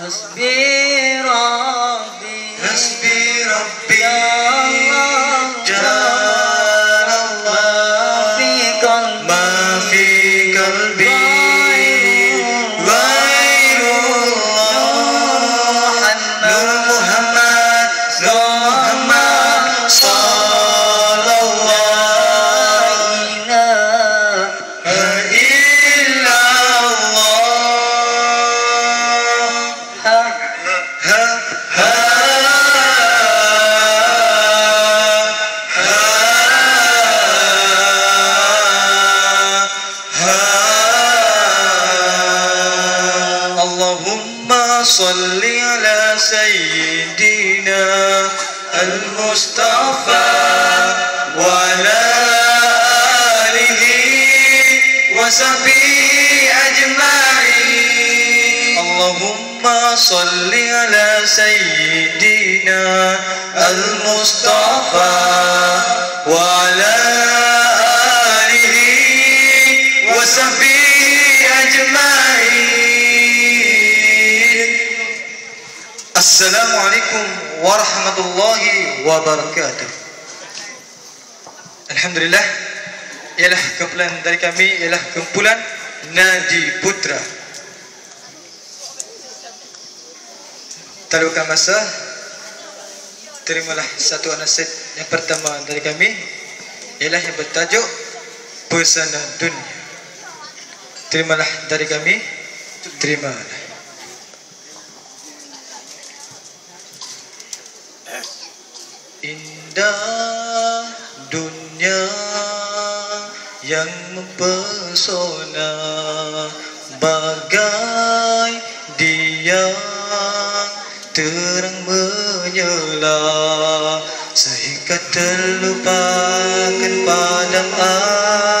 حسبي ربي حسبي ربي أجمعين. اللهم صل على سيدنا المصطفى وعلى آله وصحبه أجمعين. السلام عليكم ورحمة الله وبركاته. Alhamdulillah ialah kumpulan dari kami ialah kumpulan Nadi Putra. Tak lupakan masa. Terimalah satu nasihat yang pertama dari kami. Ialah yang bertajuk Pesanan Dunia. Terimalah dari kami. Terimalah mempesona Bagai dia terang menyala Sehingga terlupakan pada akhirnya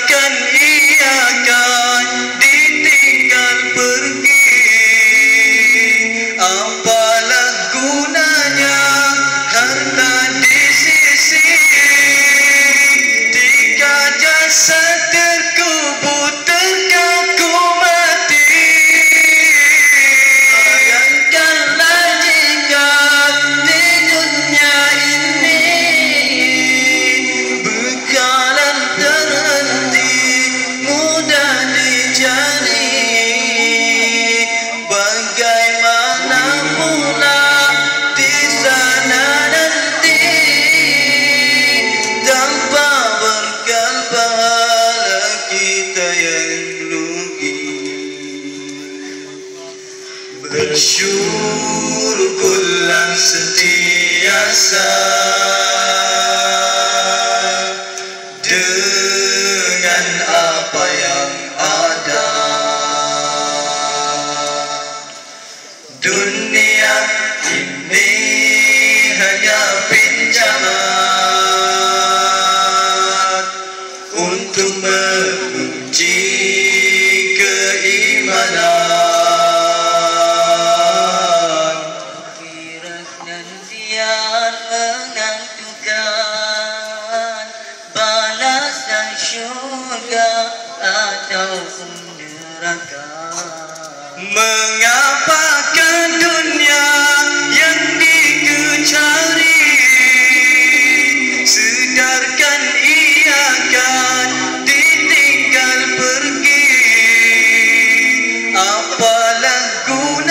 Sun. Syurga atau neraka. Mengapakah dunia yang dikecari Sedarkan ia akan ditinggal pergi Apalah gunanya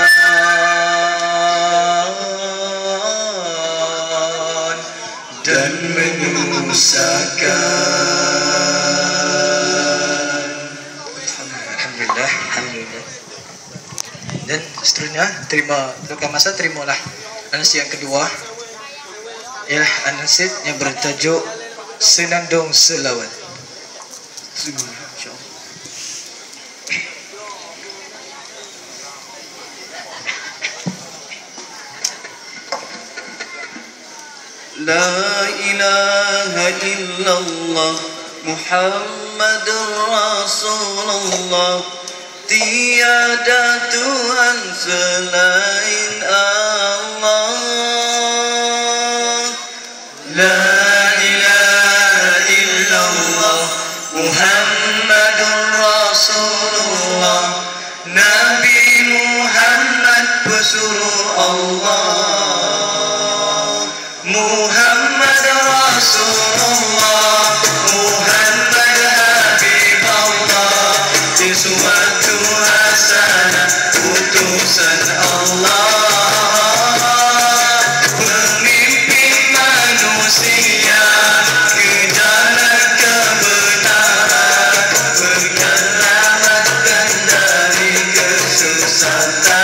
seterusnya terima rekan masa terimalah ansi yang kedua ialah ansi yang bertajuk Senandung Selawat. InsyaAllah. لا إله إلا الله محمد رسول الله Tiada Tuhan Sala. Santa.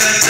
good.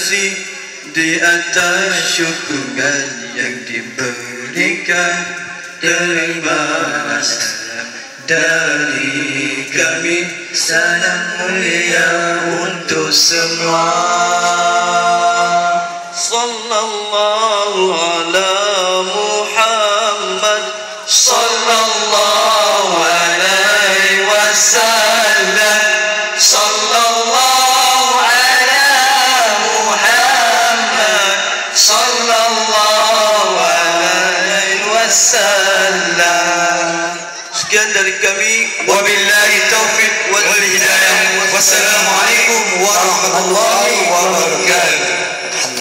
Kasih di atas syukuran yang diberikan Terima dari kami salam mulia untuk semua Sallallahu ala Muhammad Sallallahu alaihi wasallam